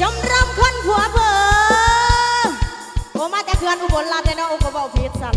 ชมรมคนผัวเบอโอมาแต่เขื่อนอุบลราชเนาะโอ้ก็บอกผิดสั่น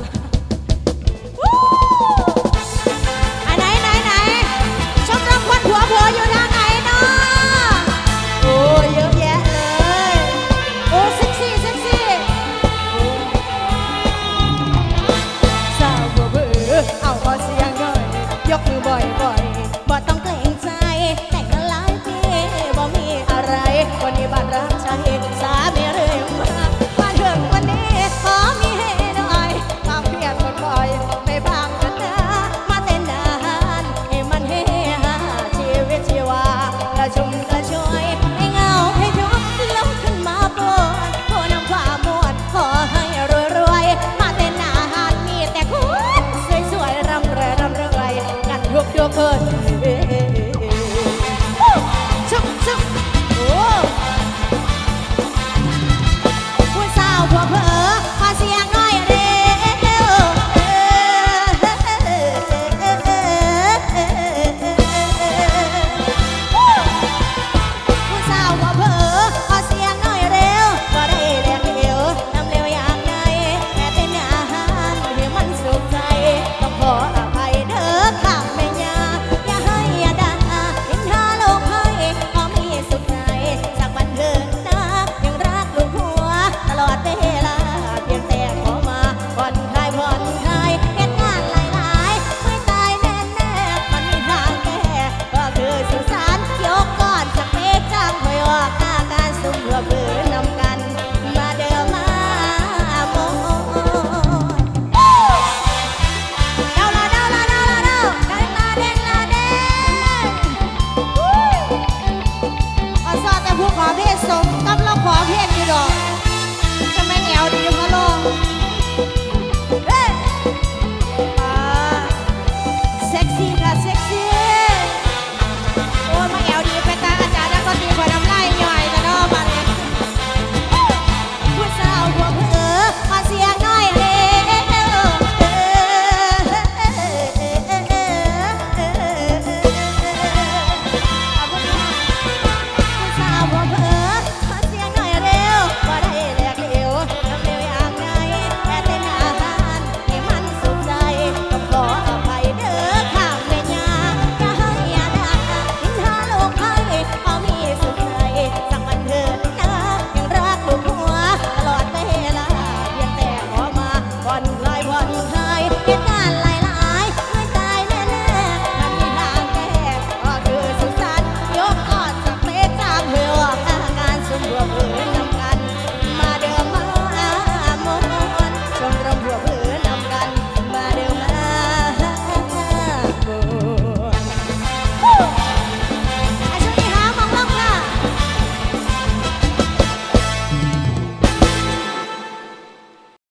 สมกับเราขอเพลง